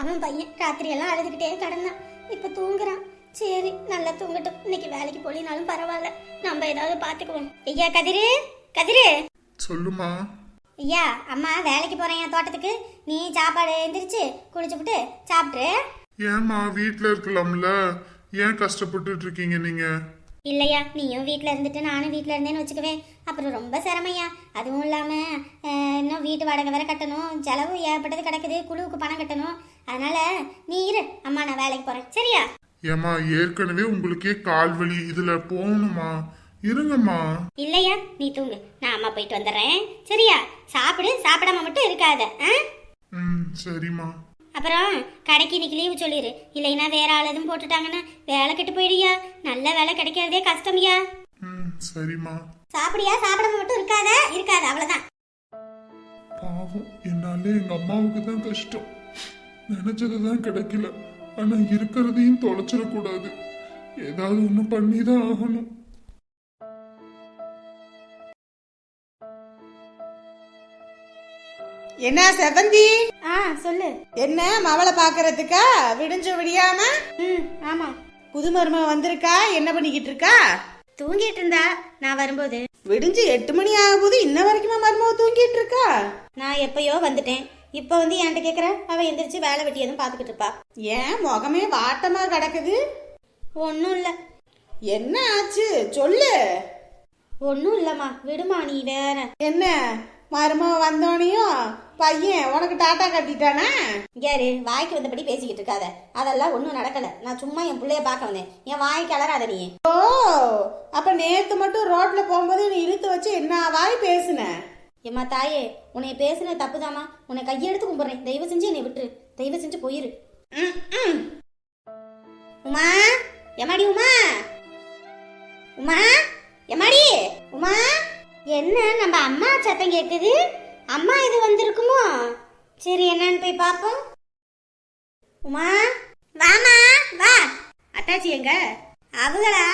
பாவம் பையன் ராத்திரி எல்லாம் அழுதுகிட்டே கிடந்தான். இப்ப தூங்குறான். சரி நல்லா தூங்கட்டும். இன்னைக்கு வேலைக்கு போலினாலும் பரவாயில்ல. நம்ம ஏதாவது பாத்துக்குவோம். ஐயா கதிரு? கதிரு? சொல்லுமா. ஐயா அம்மா வேலைக்கு போறேன் தோட்டத்துக்கு. நீ சாப்பாடு எந்திரிச்சு குளிச்சுப்புட்டு சாப்பிட்ரு. ஏம்மா வீட்ல இருக்கலாம்ல? ஏன் கஷ்டப்பட்டுட்டு இருக்கீங்க நீங்க? இல்லையா நீயும் வீட்டில் இருந்துட்டு நானும் வீட்டில் இருந்தேன்னு வச்சுக்குவேன் அப்புறம் ரொம்ப சிரமையா அதுவும் இல்லாமல் இன்னும் வீட்டு வாடகை வேற கட்டணும். செலவு ஏற்பட்டது கிடக்குது. குழுவுக்கு பணம் கட்டணும். அதனால நீ இரு. அம்மா நான் வேலைக்கு போகிறேன் சரியா? ஏம்மா ஏற்கனவே உங்களுக்கே கால் வலி இதுல போகணுமா? இருங்கம்மா. இல்லையா? நீ தூங்கு. நான் அம்மா போயிட்டு வந்துடுறேன். சரியா? சாப்பிடு. சாப்பிடாம மட்டும் இருக்காத. ம் சரிம்மா. அப்புறம் கடைக்கு இன்னைக்கு லீவு சொல்லிடு இல்லைன்னா வேற ஆள் எதுவும் போட்டுட்டாங்கன்னா வேலை கெட்டு போயிடுயா? நல்ல வேலை கிடைக்கிறதே கஷ்டம்யா? ம் சரிம்மா. சாப்பிடியா? சாப்பிடாம மட்டும் இருக்காத? இருக்காத. அவ்வளவுதான். பாவம் என்னால எங்க அம்மாவுக்கு தான் கஷ்டம். நினைச்சது தான் கிடைக்கல. ஆனா இருக்கிறதையும் தொலைச்சிடக்கூடாது. ஏதாவது ஒண்ணு பண்ணி தான் ஆகணும். என்ன செவந்தி ஆ சொல்லு. என்ன மவளை பாக்குறதுக்கா விடிஞ்சு விடியாம? ம் ஆமா. புது மருமக வந்திருக்கா? என்ன பண்ணிக்கிட்டு இருக்கா தூங்கிட்டு இருந்தா நான் வரும்போது. விடிஞ்சு எட்டு மணி ஆகும் போது இன்ன வரைக்குமா மருமக தூங்கிட்டு இருக்கா நான் எப்பயோ வந்துட்டேன். இப்போ வந்து என்கிட்ட கேட்குற அவ எந்திரிச்சு வேலை வெட்டி எதுவும் பார்த்துக்கிட்டு இருப்பா. ஏன் முகமே வாட்டமா கிடக்குது? ஒன்றும் இல்லை. என்ன ஆச்சு? சொல்லு. ஒன்றும் இல்லைம்மா. விடுமா நீ வேற. என்ன? மருமக வந்தோனையும் பையன் உனக்கு டாட்டா கட்டிட்டானா? யாரு? வாய்க்கு வந்தபடி பேசிக்கிட்டு இருக்காத. அதெல்லாம் ஒன்றும் நடக்கல. நான் சும்மா என் பிள்ளைய பார்க்க வந்தேன். என் வாய்க்கு அலறாத நீ. ஓ அப்ப நேத்து மட்டும் ரோட்ல போகும்போது நீ இழுத்து வச்சு என்ன வாய் பேசுன? ஏம்மா தாயே உன்னை பேசுன தப்புதாம்மா. உன்னை கையெடுத்து கும்பிட்றேன். தயவு செஞ்சு என்னை விட்டுரு. தயவு செஞ்சு போயிரு. உமா எமாடி உமா? உமா எமாடி உமா என்ன நம்ம அம்மா சத்தம் கேட்குது அம்மா இது வந்திருக்குமோ? சரி என்னன்னு போய் பார்ப்போம் உமா வாமா வா. அட்டாச்சி எங்க? அவங்களா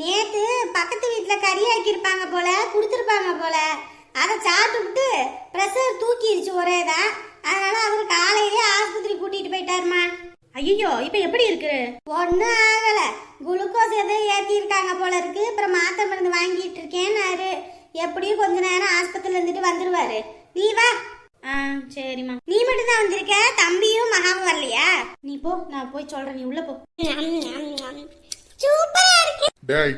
நேத்து பக்கத்து வீட்டுல கறி ஆக்கியிருப்பாங்க போல கொடுத்துருப்பாங்க போல. அதை சாப்பிட்டுவிட்டு ப்ரெஷர் தூக்கிடுச்சு ஒரே தான் அதனால அவர் காலையிலே ஆஸ்பத்திரி கூட்டிட்டு போயிட்டாருமா. ஐயோ இப்ப எப்படி இருக்கு? ஒன்னும் ஆகல. குளுக்கோஸ் எதுவும் ஏத்தி இருக்காங்க போல இருக்கு. அப்புறம் மாத்திரை மருந்து வாங்கிட்டு இருக்கேன்னாரு. எப்படியும் கொஞ்ச நேரம் ஆஸ்பத்திரியில இருந்துட்டு வந்துருவாரு. நீ வா. ஆ சரிம்மா. நீ மட்டும் தான் வந்திருக்க? தம்பியும் மகாவும் வரலையா? நீ போ நான் போய் சொல்றேன். நீ உள்ள போ. சூப்பரா இருக்கு. டேய்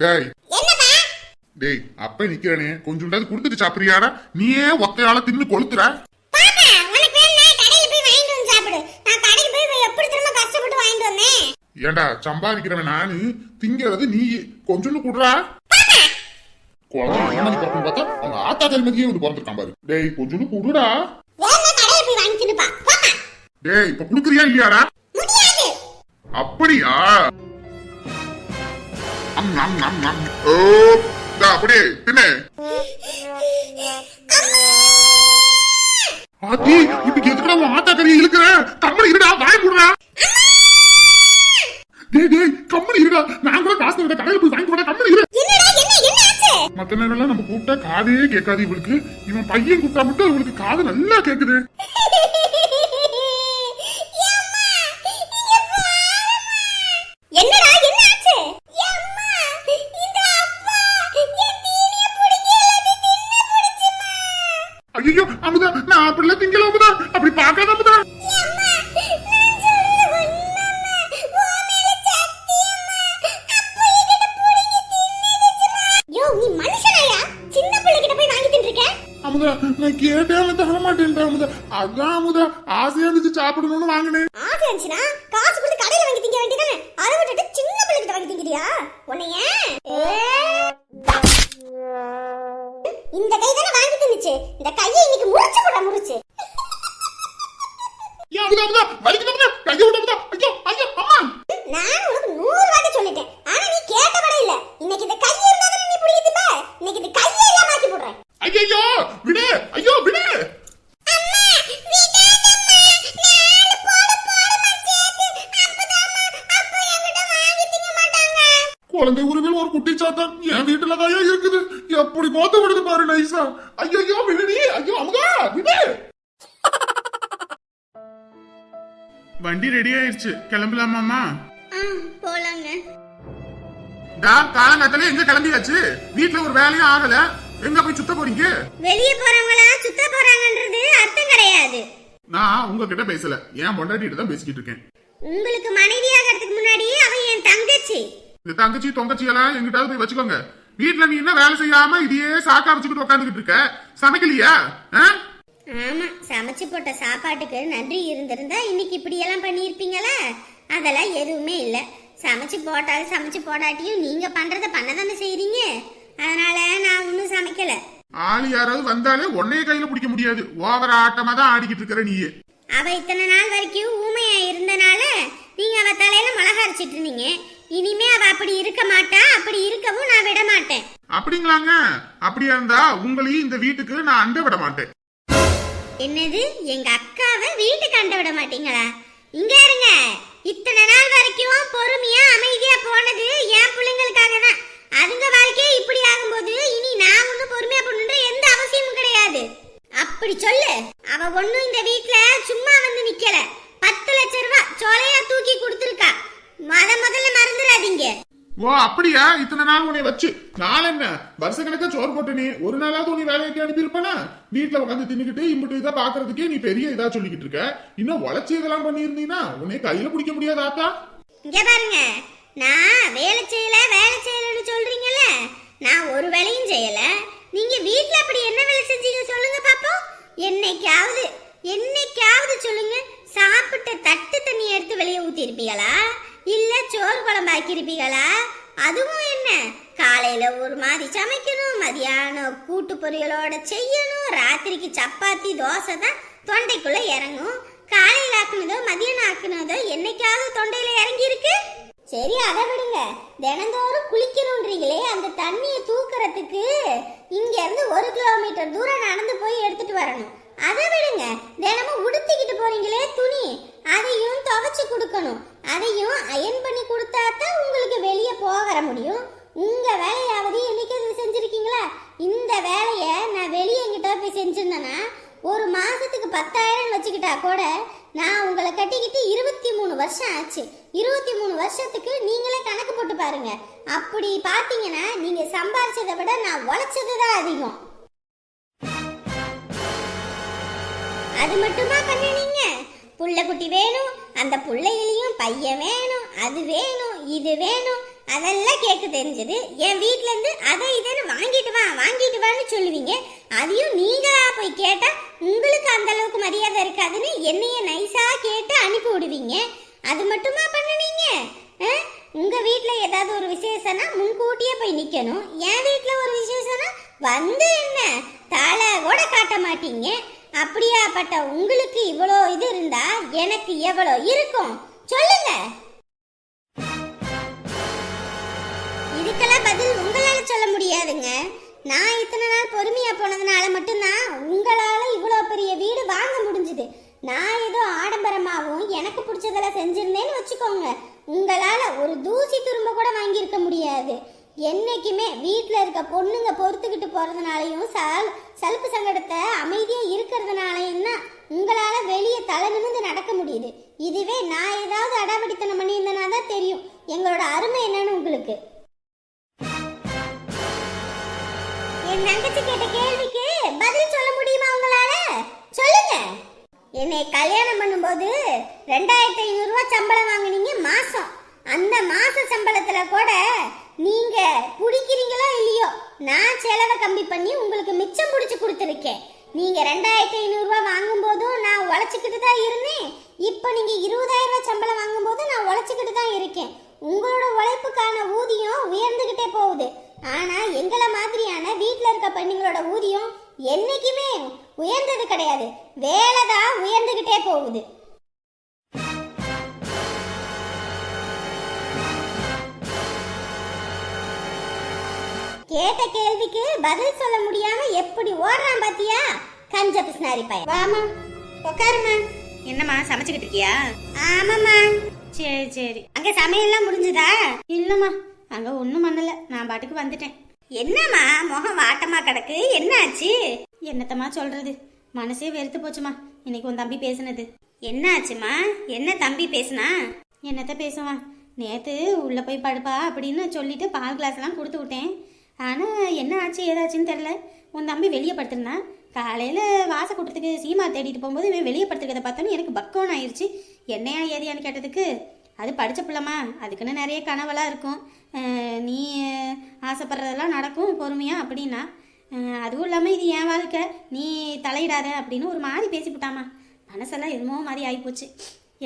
டேய். டேய் அப்ப நிக்கிறனே. கொஞ்சோண்டாவது கொடுத்துட்டு சாப்பிடுறியாடா? நீயே ஒத்தையால தின்னு கொளுத்துற. பாப்பா உனக்கு வேணா கடையில போய் வாங்கிட்டு வந்து சாப்பிடு. நான் கடைக்கு போய் எப்படி திரும்ப கஷ்டப்பட்டு வாங்கிட்டு வந்தேன்? ஏண்டா சம்பாதிக்கிறவன் நானு. திங்கிறது நீ. கொஞ்சோண்டு குடுறா. குழந்தை பிறக்கும் பார்த்தா அவங்க ஆத்தா கல்மதியே வந்து பிறந்திருக்கான் பாரு. டேய் கொஞ்சோண்டு குடுடா. டேய் இப்ப குடுக்குறியா இல்லையாடா? முடியாது. அப்படியா? அம், அம், அம், அம். ஓ அப்படியே பின்ன. ஆத்தி இப்ப எதுக்குடா உன் ஆத்தா கறியை இழுக்கிற? கம்மனி இருடா வாய் முடுறா டேய் டேய் கம்மனி இருடா. நான் கூட காசு தரேன் கடையில போய் வாங்கி போடா கம்மனி இரு. மத்த நேரம்லாம் நம்ம கூப்பிட்டா காதே கேட்காது இவளுக்கு. இவன் பையன் கூப்பிட்டா மட்டும் இவளுக்கு காது நல்லா கேக்குது. நான் கேட்டே அவன் தர மாட்டேன்டா அமுதா அதான் அமுதா ஆசையா இருந்துச்சு சாப்பிடணும்னு வாங்கினேன். ஆசை இருந்துச்சுன்னா காசு கொடுத்து கடையில வாங்கி திங்க வேண்டியதானே? அதை விட்டுட்டு சின்ன பிள்ளை கிட்ட வாங்கி திங்கிறியா உன்னைய இந்த கை தானே வாங்கி தின்னுச்சு. இந்த கையை இன்னைக்கு முறிச்சு போட முறிச்சு. அமுதா அமுதா. வலிக்குது அமுதா. கையை விட அமுதா. ஐயோ ஐயோ அம்மா. நான் உனக்கு நூறு வாட்டி சொல்லிட்டேன். ஆனா நீ கேட்ட கூட இல்ல இன்னைக்கு இந்த கை இருந்தா நீ பிடிக்குது இல்ல இன்னைக்கு இந்த போடுறேன் ஐயோ விடு ஐயோ விடு. குழந்தை உருவில் ஒரு குட்டி சாத்தான் என் வீட்டுல தான் இருக்குது. எப்படி கோத்த விடுது பாரு நைசா. ஐயோ விடுடி ஐயோ அமுதா விடு. வண்டி ரெடி ஆயிருச்சு. கிளம்பலாமாமா போலாங்க. டா காலங்காத்தால எங்க கிளம்பியாச்சு? வீட்ல ஒரு வேலையும் ஆகல. எங்க போய் சுத்த போறீங்க? வெளியே போறவங்களா சுத்த போறாங்கன்றது அர்த்தம் கிடையாது. நான் உங்ககிட்ட பேசல. என் பொண்டாட்டிட்டு தான் பேசிக்கிட்டு இருக்கேன். உங்களுக்கு மனைவியாகிறதுக்கு முன்னாடி அவ என் தங்கச்சி. இந்த தங்கச்சி தொங்கச்சி எல்லாம் எங்கிட்டாவது போய் வச்சுக்கோங்க. வீட்ல நீ என்ன வேலை செய்யாம இதையே சாக்கா வச்சுக்கிட்டு உட்காந்துக்கிட்டு இருக்க? சமைக்கலையா? ஆமா சமைச்சு போட்ட சாப்பாட்டுக்கு நன்றி இருந்திருந்தா இன்னைக்கு இப்படி எல்லாம் பண்ணியிருப்பீங்களா? அதெல்லாம் எதுவுமே இல்ல. சமைச்சு போட்டாலும் சமைச்சு போடாட்டியும் நீங்க பண்றத பண்ணதானே செய்றீங்க? அதனால நான் ஒன்றும் சமைக்கல. ஆள் யாராவது வந்தாலே உன்னைய கையில பிடிக்க முடியாது. ஓவர ஆட்டமா தான் ஆடிக்கிட்டு இருக்கிற நீயே. அவ இத்தனை நாள் வரைக்கும் ஊமையா இருந்தனால நீங்க அவ தலையில மிளகா அரைச்சிட்டு இருந்தீங்க. இனிமே அவ அப்படி இருக்க மாட்டா அப்படி இருக்கவும் நான் விட மாட்டேன். அப்படிங்களாங்க? அப்படியா இருந்தா உங்களையும் இந்த வீட்டுக்கு நான் அண்ட விட மாட்டேன். என்னது? எங்க அக்காவை வீட்டுக்கு அண்ட விட மாட்டீங்களா? இங்க இருங்க. இத்தனை நாள் வரைக்கும் பொறுமையா அமைதியா போனது என் பிள்ளைங்களுக்காக தான் அதுங்க வாழ்க்கையே இப்படி ஆகும்போது இனி நான் ஒன்னும் பொறுமையா போகணுன்ற எந்த அவசியமும் கிடையாது. அப்படி சொல்லு. அவ ஒண்ணும் இந்த வீட்ல சும்மா வந்து நிக்கல. பத்து லட்ச ரூபாய் சொலையா தூக்கி கொடுத்துருக்கா. மத முதல்ல மறந்துடாதீங்க. ஓ அப்படியா? இத்தனை நாள் உன்னை வச்சு. நான் என்ன? வருஷ கணக்கா சோறு போட்டனே ஒரு நாளாவது உன்னை வேலைக்கு அனுப்பியிருப்பனா? வீட்டுல உட்காந்து தின்னுக்கிட்டு இம்பிட்டு இதை பாக்குறதுக்கே நீ பெரிய இதா சொல்லிக்கிட்டு இருக்க. இன்னும் உழைச்சி இதெல்லாம் பண்ணியிருந்தீங்கன்னா உன்னை கையில பிடிக்க முடியாது ஆத்தா. இங்க பாருங்க. நான் வேலை செய்யல வேலை செய்யலன்னு சொல்றீங்கல்ல? நான் ஒரு வேலையும் செய்யல. நீங்க வீட்ல அப்படி என்ன வேலை செஞ்சீங்க சொல்லுங்க பாப்போம். என்னைக்காவது என்னைக்காவது சொல்லுங்க. சாப்பிட்ட தட்டு தண்ணி எடுத்து வெளியே ஊத்திருப்பீங்களா இல்ல சோறு குழம்பு ஆக்கியிருப்பீங்களா? அதுவும் என்ன? காலையில ஒரு மாதிரி சமைக்கணும் மதியானம் கூட்டு பொரியலோட செய்யணும் ராத்திரிக்கு சப்பாத்தி தோசை தான் தொண்டைக்குள்ள இறங்கும். காலையில ஆக்குனதோ மதியானம் ஆக்குனதோ என்னைக்காவது தொண்டையில இறங்கி இருக்கு சரி அதை விடுங்க. தினந்தோறும் குளிக்கணுன்றீங்களே அந்த தண்ணியை தூக்குறதுக்கு இங்க இருந்து ஒரு கிலோமீட்டர் தூரம் நடந்து போய் எடுத்துட்டு வரணும். அதை விடுங்க. தினமும் உடுத்திக்கிட்டு போறீங்களே துணி. அதையும் துவைச்சு கொடுக்கணும். அதையும் அயன் பண்ணி கொடுத்தா தான் உங்களுக்கு வெளியே போக வர முடியும். உங்க வேலையாவது என்னைக்கு செஞ்சிருக்கீங்களா? இந்த வேலையை நான் வெளியே எங்கிட்ட போய் செஞ்சிருந்தேன்னா ஒரு மாசத்துக்கு பத்தாயிரம் வச்சுக்கிட்டா கூட நான் உங்களை கட்டிக்கிட்டு இருபத்தி மூணு வருஷம் ஆச்சு. இருபத்தி மூணு வருஷத்துக்கு நீங்களே கணக்கு போட்டு பாருங்க. அப்படி பார்த்தீங்கன்னா நீங்க சம்பாரிச்சதை விட நான் உழைச்சது தான் அதிகம். அது மட்டுமா பண்ணினீங்க புள்ள குட்டி வேணும் அந்த புள்ளையிலையும் பையன் வேணும் அது வேணும் இது வேணும் அதெல்லாம் கேட்க தெரிஞ்சது. என் வீட்டிலேருந்து இருந்து அதை இதுன்னு வாங்கிட்டு வா வாங்கிட்டு வான்னு சொல்லுவீங்க. அதையும் நீங்களா போய் கேட்டா உங்களுக்கு அந்த அளவுக்கு மரியாதை இருக்காதுன்னு என்னைய நைஸா கேட்டு அனுப்பி விடுவீங்க. அது மட்டுமா பண்ணுனீங்க உங்கள் உங்க ஏதாவது ஒரு விசேஷம்னா முன்கூட்டியே போய் நிக்கணும். என் வீட்டில் ஒரு விசேஷம்னா வந்து என்ன? தலை கூட காட்ட மாட்டீங்க. அப்படியாப்பட்ட உங்களுக்கு இவ்வளோ இது இருந்தா எனக்கு எவ்வளோ இருக்கும்? சொல்லுங்க. இதுக்கெல்லாம் பதில் உங்களால சொல்ல முடியாதுங்க. நான் இத்தனை நாள் பொறுமையா போனதுனால மட்டும்தான் உங்களால இவ்வளோ பெரிய வீடு வாங்க முடிஞ்சுது. நான் ஏதோ ஆடம்பரமாகவும் எனக்கு பிடிச்சதெல்லாம் செஞ்சிருந்தேன்னு வச்சுக்கோங்க. உங்களால ஒரு தூசி திரும்ப கூட வாங்கியிருக்க முடியாது. என்னைக்குமே வீட்டில் இருக்க பொண்ணுங்க பொறுத்துக்கிட்டு போகிறதுனாலையும் சல் சலுப்பு சங்கடத்தை அமைதியாக இருக்கிறதுனாலையும் தான் உங்களால் வெளியே தலை நிமிந்து நடக்க முடியுது. இதுவே நான் ஏதாவது அடாவடித்தனம் பண்ணியிருந்தேனா தான் தெரியும். எங்களோட அருமை என்னன்னு உங்களுக்கு. என் தங்கச்சி கேட்ட கேள்விக்கு பதில் சொல்ல முடியுமா உங்களால? சொல்லுங்க. என்னை கல்யாணம் பண்ணும்போது ரெண்டாயிரத்தி ஐநூறு ரூபாய் சம்பளம் வாங்குனீங்க மாசம். அந்த மாச சம்பளத்துல கூட நீங்க குடிக்கிறீங்களோ இல்லையோ நான் செலவை கம்மி பண்ணி உங்களுக்கு மிச்சம் பிடிச்சி கொடுத்துருக்கேன். நீங்க ரெண்டாயிரத்தி ஐநூறு ரூபாய் வாங்கும் போதும் நான் உழைச்சிக்கிட்டு தான் இருந்தேன். இப்போ நீங்க இருபதாயிரம் ரூபாய் சம்பளம் வாங்கும் போது நான் உழைச்சிக்கிட்டு தான் இருக்கேன். உங்களோட உழைப்புக்கான ஊதியம் உயர்ந்துகிட்டே போகுது. ஆனா எங்களை மாதிரியான வீட்ல இருக்க பெண்ணுங்களோட ஊதியம் என்னைக்குமே உயர்ந்தது கிடையாது. வேலை தான் உயர்ந்துகிட்டே போகுது. கேட்ட கேள்விக்கு பதில் சொல்ல முடியாம எப்படி ஓடுறான் பாத்தியா? கஞ்ச பிஸ்னாரி பையன். வாமா உட்காருமா என்னம்மா சமைச்சுக்கிட்டு இருக்கியா? ஆமாம்மா. சரி சரி. அங்க சமையல்லாம் முடிஞ்சதா? இல்லம்மா அங்கே ஒன்றும் பண்ணலை. நான் பாட்டுக்கு வந்துட்டேன். என்னம்மா முகம் வாட்டமா கிடக்கு? என்ன ஆச்சு என்னத்தம்மா சொல்கிறது மனசே வெறுத்து போச்சுமா. இன்னைக்கு உன் தம்பி பேசுனது. என்னாச்சுமா என்ன தம்பி பேசுனா? என்னத்த பேசுவான் நேற்று உள்ளே போய் படுப்பா அப்படின்னு சொல்லிட்டு பால் கிளாஸ்லாம் கொடுத்து விட்டேன். ஆனால் என்ன ஆச்சு ஏதாச்சுன்னு தெரில உன் தம்பி வெளியே படுத்திருந்தான் காலையில் வாச கூட்டத்துக்கு சீமா தேடிட்டு போகும்போது இவன் வெளியே படுத்துருக்கதை பார்த்தோன்னே எனக்கு பக்கம் ஆயிடுச்சு என்னையா ஏதியான்னு கேட்டதுக்கு? அது படித்த பிள்ளைமா அதுக்குன்னு நிறைய கனவெல்லாம் இருக்கும். நீ ஆசைப்படுறதெல்லாம் நடக்கும் பொறுமையாக அப்படின்னா. அதுவும் இல்லாமல் இது என் வாழ்க்கை. நீ தலையிடாத அப்படின்னு ஒரு மாதிரி பேசிவிட்டாமா மனசெல்லாம் என்னமோ மாதிரி ஆகிப்போச்சு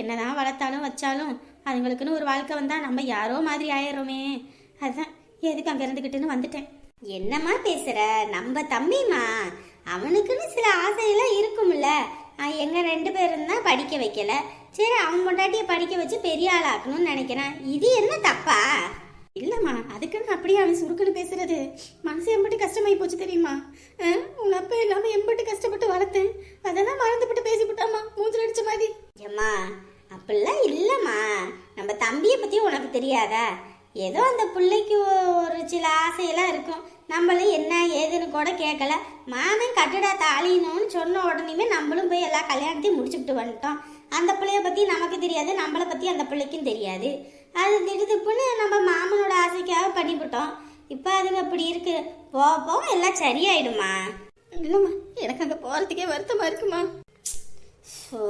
என்னதான் வளர்த்தாலும் வச்சாலும் அதுங்களுக்குன்னு ஒரு வாழ்க்கை வந்தால் நம்ம யாரோ மாதிரி ஆயிடுறோமே. அதுதான் எதுக்கு அங்கே இருந்துக்கிட்டுன்னு வந்துட்டேன். என்னம்மா பேசுகிற நம்ம தம்பிம்மா. அவனுக்குன்னு சில ஆசையெல்லாம் இருக்கும்ல. எங்கள் ரெண்டு பேரும் தான் படிக்க வைக்கல. சரி அவன் பொண்டாட்டியை படிக்க வச்சு பெரிய ஆளாக்கணும்னு நினைக்கிறேன். இது என்ன தப்பா? இல்லைம்மா அதுக்குன்னு அப்படியே அவன் சுருக்குன்னு பேசுறது. மனசு எம்பட்டு கஷ்டமாயி போச்சு தெரியுமா? உங்க அப்பா இல்லாம எம்பட்டு கஷ்டப்பட்டு வளர்த்தேன். அதெல்லாம் பேசி பேசிவிட்டாமா மூஞ்சில் அடிச்ச மாதிரி. ஏம்மா அப்படிலாம் இல்லைம்மா. நம்ம தம்பியை பத்தி உனக்கு தெரியாதா? ஏதோ அந்த பிள்ளைக்கு ஒரு சில ஆசையெல்லாம் இருக்கும். நம்மளும் என்ன ஏதுன்னு கூட கேட்கல மாமன் கட்டுடா தாளினோன்னு சொன்ன உடனேமே நம்மளும் போய் எல்லா கல்யாணத்தையும் முடிச்சுக்கிட்டு வந்துட்டோம். அந்த பிள்ளைய பற்றி நமக்கு தெரியாது நம்மளை பற்றி அந்த பிள்ளைக்கும் தெரியாது. அது திடுதுப்புன்னு நம்ம மாமனோட ஆசைக்காக பண்ணிவிட்டோம். இப்போ அதுங்க அப்படி இருக்கு. போக போக எல்லாம் சரியாயிடுமா? இல்லைம்மா எனக்கு அங்கே போகிறதுக்கே வருத்தமாக இருக்குமா? ஸோ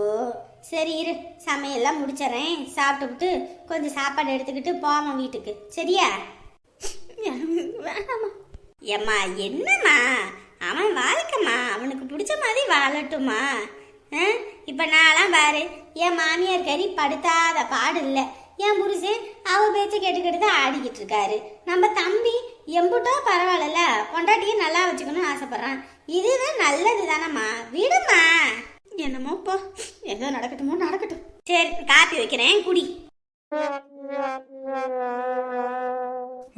சரி இரு சமையல்லாம் முடிச்சிடறேன். சாப்பிட்டுவிட்டு கொஞ்சம் சாப்பாடு எடுத்துக்கிட்டு போவோம் வீட்டுக்கு. சரியா? வேணாம்மா ஏம்மா என்னம்மா? அவன் வாழ்க்கைம்மா அவனுக்கு பிடிச்ச மாதிரி வாழட்டுமா? இப்ப நான்லாம் பாரு என் மாமியார் கறி படுத்தாத பாடு இல்லை. என் புருஷன் அவ பேச்ச கேட்டுக்கிட்டு தான் ஆடிக்கிட்டு இருக்காரு. நம்ம தம்பி எம்புட்டோ பரவாயில்லல பொண்டாட்டியும் நல்லா வச்சுக்கணும்னு ஆசைப்படுறான். இதுதான் நல்லது தானம்மா. விடுமா என்னமோ போ ஏதோ நடக்கட்டுமோ நடக்கட்டும். சரி காப்பி வைக்கிறேன். குடி.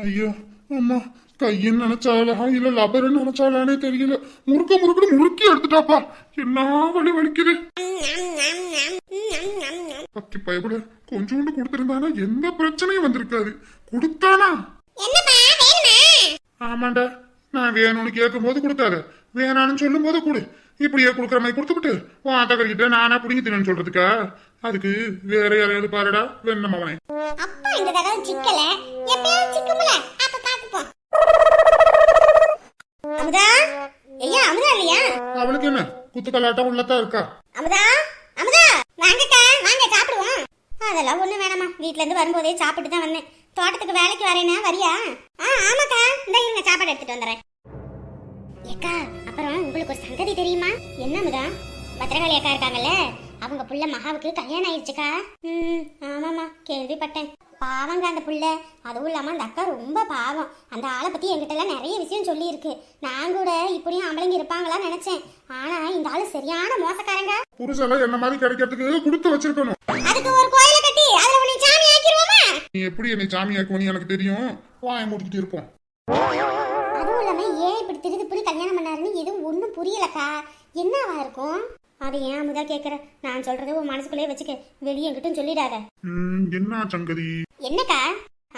ஐயோ அம்மா கையின் நினைச்சாலா இல்ல லபருன்னு நினைச்சாலானே தெரியல. முறுக்க முறுக்குன்னு முறுக்கி எடுத்துட்டாப்பா. என்ன வலி வலிக்குது? பக்கி பயப்பட கொஞ்சோண்டு கொடுத்திருந்தானா எந்த பிரச்சனையும் வந்திருக்காது. கொடுத்தானா? ஆமாண்டா நான் வேணும்னு கேட்கும் போது கொடுத்தாத வேணான்னு சொல்லும் போது கொடு. இப்படியே கொடுக்குற மாதிரி கொடுத்துக்கிட்டு உன் ஆத்தக்கறிக்கிட்ட நானா பிடிங்கி தின்னு சொல்றதுக்கா? அதுக்கு வேற யாரையாவது பாருடா வெண்ணம் அவனே அப்பா இந்த தடவை சிக்கல எப்பயாவது சிக்கும்ல? அமுதா? ஐயா அமுதா இல்லையா? அவளுக்கு என்ன? குத்துக்கலாட்டம் உள்ளதா இருக்கா? அமுதா? அமுதா வாங்கக்கா வாங்க சாப்பிடுவோம். அதெல்லாம் ஒண்ணு வேணாமா வீட்ல இருந்து வரும்போதே சாப்பிட்டு தான் வந்தேன். தோட்டத்துக்கு வேலைக்கு வரேனா? வரியா? ஆ ஆமாக்கா. இந்த இருங்க சாப்பாடு எடுத்துட்டு வந்துடுறேன். ஏக்கா அப்புறம் உங்களுக்கு ஒரு சங்கதி தெரியுமா? என்ன அமுதா? பத்திரகாளி அக்கா இருக்காங்கல்ல? அவங்க புள்ள மகாவுக்கு கல்யாணம் ஆயிடுச்சுக்கா ம் ஆமாம்மா கேள்விப்பட்டேன். பாவங்க அந்த புள்ள. அதுவும் இல்லாமல் அந்த அக்கா ரொம்ப பாவம். அந்த ஆளை பற்றி என்கிட்ட எல்லாம் நிறைய விஷயம் சொல்லியிருக்கு. நான் கூட இப்படியும் ஆம்பளைங்க இருப்பாங்களான்னு நினச்சேன். ஆனால் இந்த ஆளு சரியான மோசக்காரங்க புருஷெல்லாம் என்ன மாதிரி கிடைக்கிறதுக்கு கொடுத்து வச்சிருக்கணும். அதுக்கு ஒரு கோயிலை கட்டி அதுல உன்னை சாமி ஆக்கிடுவோமா நீ எப்படி என்னை சாமியாக்குவனு எனக்கு தெரியும். வாயை முடிக்கிட்டு இருப்போம். அதுவும் இல்லாம ஏன் இப்படி திருது இப்படி கல்யாணம் பண்ணாருன்னு எதுவும் ஒன்றும் புரியலக்கா. என்னவா இருக்கும்? அது ஏன் அமுதா கேட்குற நான் சொல்றது உன் மனசுக்குள்ளே வச்சுக்க. வெளியே எங்கிட்டும் சொல்லிடாத. என்ன சங்கதி? என்னக்கா?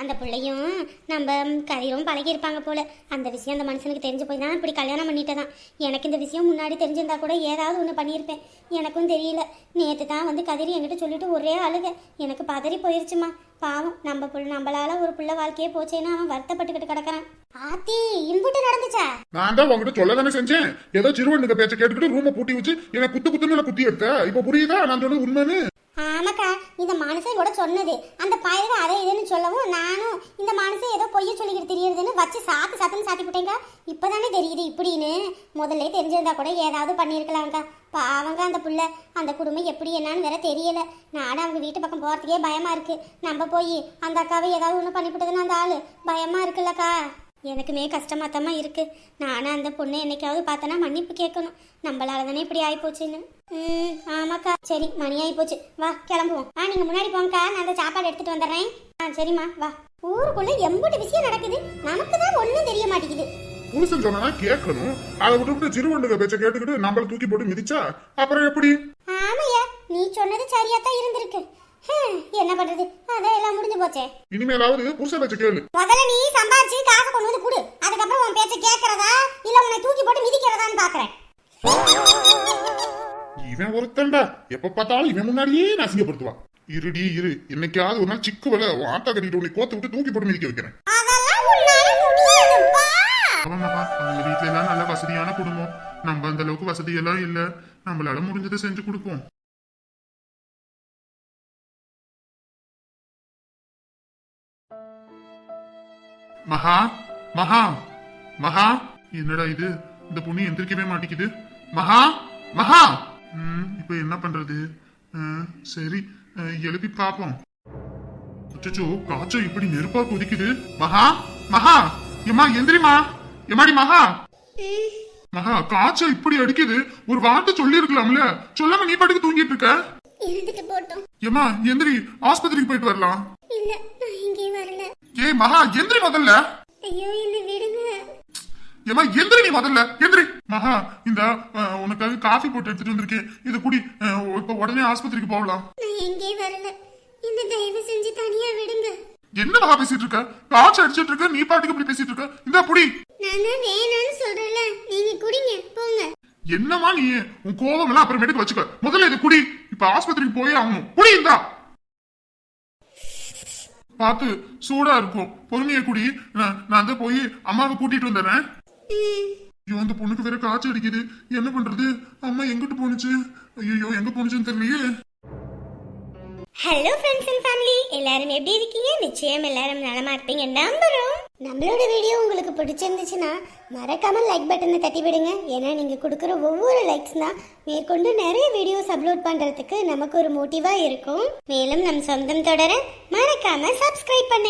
அந்த பிள்ளையும் நம்ம கதிரும் பழகியிருப்பாங்க போல. அந்த விஷயம் அந்த மனுஷனுக்கு தெரிஞ்சு போய் தான் இப்படி கல்யாணம் பண்ணிட்டதான். எனக்கு இந்த விஷயம் முன்னாடி தெரிஞ்சிருந்தா கூட ஏதாவது ஒன்று பண்ணியிருப்பேன். எனக்கும் தெரியல. நேற்று தான் வந்து கதிரி என்கிட்ட சொல்லிட்டு ஒரே அழுக. எனக்கு பதறி போயிருச்சுமா. பாவம் நம்ம புள்ள நம்மளால ஒரு பிள்ளை வாழ்க்கையே போச்சேன்னு அவன் வருத்தப்பட்டுக்கிட்டு கிடக்குறான். ஆத்தி இன்புட்டு நடந்துச்சா? நான் தான் உங்ககிட்ட சொல்ல தானே செஞ்சேன்? ஏதோ சிறுவனுக்கு பேச்ச கேட்டுக்கிட்டு ரூமை பூட்டி வச்சு எனக்கு குத்து குத்துன்னு குத்தி எடுத்த. இப்போ புரியுதா? நான் சொன்னது உண்மைன்னு? ஆமாக்கா இந்த மனுஷன் கூட சொன்னது. அந்த பயலுக்கு அதை இதுன்னு சொல்லவும் நானும் இந்த மனுஷன் ஏதோ பொய்ய சொல்லிக்கிட்டு தெரியுதுன்னு வச்சு சாத்து சாத்துன்னு சாத்தி போட்டேங்க இப்போதானே தெரியுது இப்படின்னு. முதல்ல தெரிஞ்சிருந்தா கூட ஏதாவது பண்ணியிருக்கலாம்க்கா. பாவங்க அந்த புள்ள. அந்த குடும்பம் எப்படி என்னன்னு வேற தெரியல. நானும் அவங்க வீட்டு பக்கம் போகிறதுக்கே பயமா இருக்கு. நம்ம போய் அந்த அக்காவை ஏதாவது ஒன்று பண்ணிவிட்டதுன்னு அந்த ஆள். பயமா இருக்குல்லக்கா. எனக்குமே கஷ்டமாத்தமா இருக்கு. நானும் அந்த பொண்ணை என்னைக்காவது பார்த்தனா மன்னிப்பு கேட்கணும். நம்மளால தானே இப்படி ஆயிப்போச்சுன்னு. ம் ஆமாக்கா. சரி மணி ஆயிப்போச்சு. வா கிளம்புவோம். ஆ நீங்க முன்னாடி போங்கக்கா. நான் அந்த சாப்பாடு எடுத்துட்டு வந்துடுறேன். ஆ சரிம்மா. வா. ஊருக்குள்ள எம்புட்டு விஷயம் நடக்குது. நமக்கு தான் ஒன்றும் தெரிய மாட்டேங்குது. புருஷன் சொன்னா கேட்கணும். அதை விட்டுவிட்டு சிறுவனுக்கு பேச்ச கேட்டுக்கிட்டு நம்மள தூக்கி போட்டு மிதிச்சா? அப்புறம் எப்படி? ஆமையா நீ சொன்னது சரியா தான் இருந்திருக்கு. என்ன பண்றது? அதான் எல்லாம் முடிஞ்சு போச்சே. இனிமேலாவது புருஷ பேச்ச கேளு. முதல்ல நீ சம்பாரிச்சு காசை கொண்டு வந்து கொடு. அதுக்கப்புறம் உன் பேச்ச கேட்கறதா? இல்ல உன்னை தூக்கி போட்டு மிதிக்கிறதான்னு பாக்குறேன். இவன் ஒருத்தன்டா. எப்ப பார்த்தாலும் இவன் முன்னாடியே நான் அசிங்கப்படுத்துவான். இருடி இரு. என்னைக்காவது ஒரு நாள் சிக்கு வல ஆட்டா கட்டிட்டு உன்னை கோத்து விட்டு தூக்கி போட்டு மிதிக்க வைக்கிறேன். மகா அவங்க வீட்டுல எல்லாம் நல்ல வசதியான குடும்பம். நம்ம அந்த அளவுக்கு வசதி எல்லாம் இல்ல. நம்மளால முடிஞ்சதை செஞ்சு கொடுப்போம். மகா மகா மகா. என்னடா இது? இந்த பொண்ணு எந்திரிக்கவே மாட்டேங்குது. மகா மகா. ம், இப்ப என்ன பண்றது? சரி எழுப்பி பாப்போம் அச்சச்சோ காய்ச்சல் இப்படி நெருப்பா கொதிக்குது. மகா மகா. எம்மா எந்திரிமா எம்மாடி மகா. மகா காய்ச்சல் இப்படி அடிக்குது. ஒரு வார்த்தை சொல்லி இருக்கலாம்ல சொல்லாம நீ பாட்டுக்கு தூங்கிட்டு இருக்க. இருந்துட்டு போட்டோம் ஏமா எந்திரி. ஆஸ்பத்திரிக்கு போயிட்டு வரலாம். இல்ல. ஏய் மகா எந்திரி முதல்ல. ஐயோ என்ன விடுங்க. ஏமா எந்திரி நீ முதல்ல. எந்திரி. மகா இந்த அஹ், உனக்காக காஃபி போட்டு எடுத்துட்டு வந்திருக்கேன். இதை குடி. அஹ், இப்ப உடனே ஆஸ்பத்திரிக்கு போகலாம். நான் எங்கே வரல? என்ன தயவு செஞ்சு தனியா விடுங்க. என்ன மகா பேசிட்டு இருக்க? காய்ச்சல் அடிச்சிட்டு இருக்க? நீ பாட்டுக்கு இப்படி பேசிட்டு இருக்க? இந்த புடி நான் தான் வேணாம்னு சொல்றேன்ல. நீங்க குடிங்க. போங்க. என்னமா நீ? உன் கோவம் எல்லாம் அப்புறமேட்டுக்கு வச்சுக்க. முதல்ல இது குடி. இப்ப ஆஸ்பத்திரிக்கு போய் ஆகணும். குடி இந்தா. பார்த்து சூடா இருக்கும். பொறுமையை குடி. நான் தான் போய் அம்மாவை கூட்டிட்டு வந்துடுறேன் ஐயோ அந்த பொண்ணுக்கு வேற காய்ச்சல் அடிக்குது. என்ன பண்றது? அம்மா எங்கிட்டு போனுச்சு ஐயோ எங்க போனுச்சுன்னு தெரியலையே. ஹலோ ஃப்ரெண்ட்ஸ் அண்ட் ஃபேமிலி எல்லாரும் எப்படி இருக்கீங்க? நிச்சயம் எல்லாரும் நலமா இருப்பீங்க. நம்புறோம். நம்மளோட வீடியோ உங்களுக்கு பிடிச்சிருந்துச்சுன்னா மறக்காம லைக் பட்டனை தட்டி விடுங்க. ஏன்னா நீங்க கொடுக்குற ஒவ்வொரு லைக்ஸ் தான் மேற்கொண்டு நிறைய வீடியோஸ் அப்லோட் பண்றதுக்கு நமக்கு ஒரு மோட்டிவாக இருக்கும். மேலும் நம் சொந்தம் தொடர மறக்காம சப்ஸ்கிரைப் பண்ணு